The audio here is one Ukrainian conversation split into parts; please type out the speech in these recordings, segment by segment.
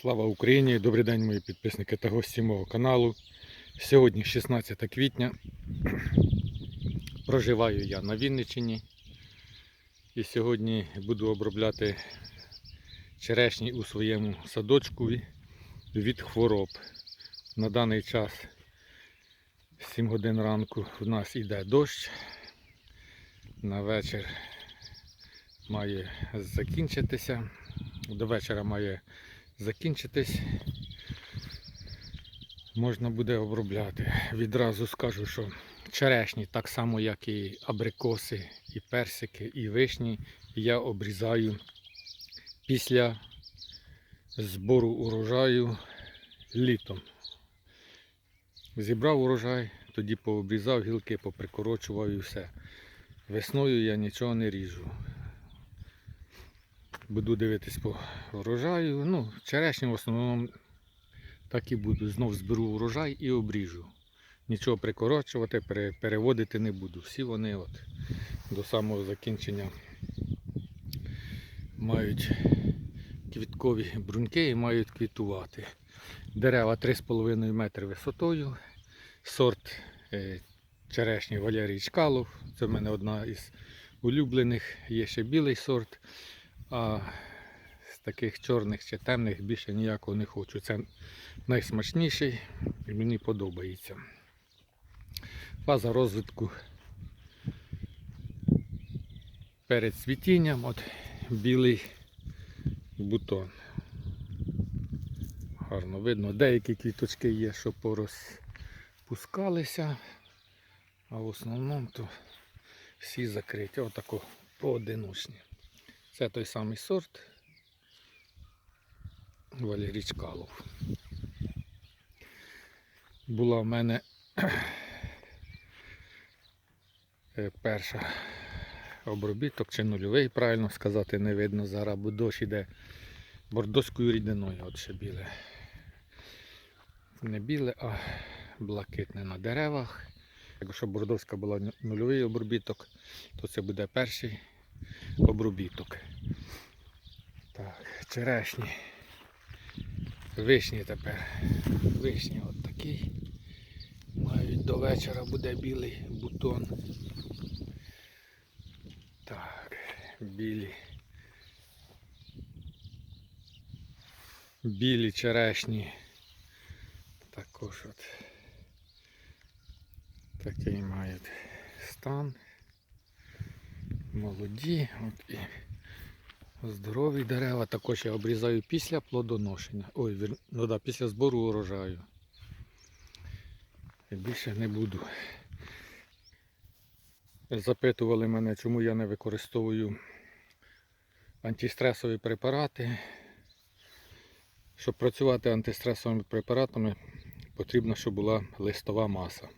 Слава Україні! Добрий день, мої підписники та гості мого каналу. Сьогодні 16 квітня. Проживаю я на Вінниччині. І сьогодні буду обробляти черешні у своєму садочку від хвороб. На даний час 7 годин ранку в нас йде дощ. На вечір має закінчитися. До вечора має закінчитись. Можна буде обробляти. Відразу скажу, що черешні, так само як і абрикоси, і персики, і вишні, я обрізаю після збору урожаю літом. Зібрав урожай, тоді пообрізав гілки, поприкорочував і все. Весною я нічого не ріжу. Буду дивитись по урожаю. Ну, черешню в основному так і буду. Знов зберу урожай і обріжу. Нічого прикорочувати, переводити не буду. Всі вони от до самого закінчення мають квіткові бруньки і мають квітувати. Дерева 3,5 метри висотою. Сорт е, черешні Валерій Чкалов. Це в мене одна із улюблених. Є ще білий сорт. А з таких чорних чи темних більше ніякого не хочу. Це найсмачніший і мені подобається. Фаза розвитку перед цвітінням, от білий бутон. Гарно видно, деякі квіточки є, що порозпускалися, а в основному то всі закриті. Отако поодиночні. Це той самий сорт Валерій Чкалов. Була в мене е, перша обробіток чи нульовий, правильно сказати, не видно зараз, бо дощ іде бордоською рідиною, от ще біле. Не біле, а блакитне на деревах. Якщо бордоська була нульовий обробіток, то це буде перший обробіток. Так, черешні. Вишні тепер. Вишні от такий. Мають до вечора буде білий бутон. Так, білі. Білі черешні. Також от такий мають стан. Молоді. От і здорові дерева. Також я обрізаю після плодоношення. Ой, ну да, після збору урожаю. І більше не буду. Запитували мене, чому я не використовую антистресові препарати. Щоб працювати антистресовими препаратами, потрібно, щоб була листова маса.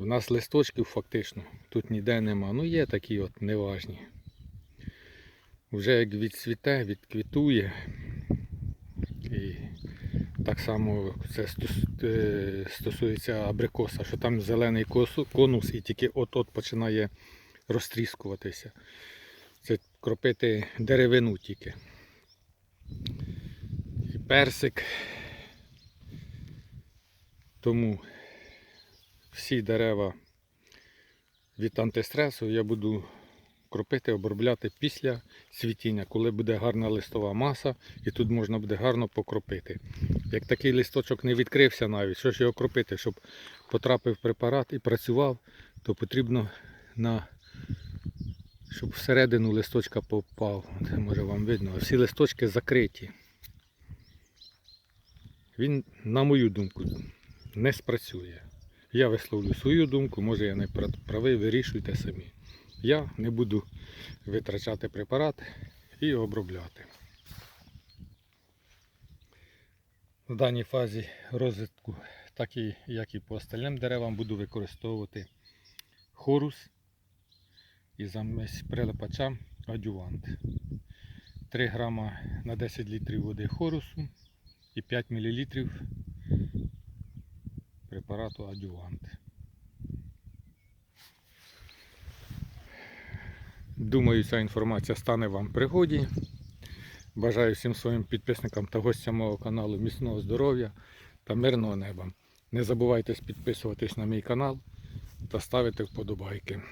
У нас листочків фактично тут ніде нема. Ну є такі от неважні. Вже як відцвіте, відквітує. І так само це е, стосується абрикоса, що там зелений конус і тільки от-от починає розтріскуватися. Це кропити деревину тільки. І персик. Тому всі дерева від антистресу я буду кропити, обробляти після цвітіння, коли буде гарна листова маса і тут можна буде гарно покропити. Як такий листочок не відкрився навіть, що ж його кропити, щоб потрапив препарат і працював, то потрібно на щоб всередину листочка попав. Це може вам видно. Всі листочки закриті. Він, на мою думку, не спрацює. Я висловлю свою думку, може я не правий, вирішуйте самі. Я не буду витрачати препарат і обробляти. В даній фазі розвитку, так і як і по остальним деревам, буду використовувати хорус і замість прилипача адювант. 3 грама на 10 літрів води хорусу і 5 мл препарату адювант. Думаю, ця інформація стане вам пригоді. Бажаю всім своїм підписникам та гостям мого каналу міцного здоров'я та мирного неба. Не забувайте підписуватись на мій канал та ставити вподобайки.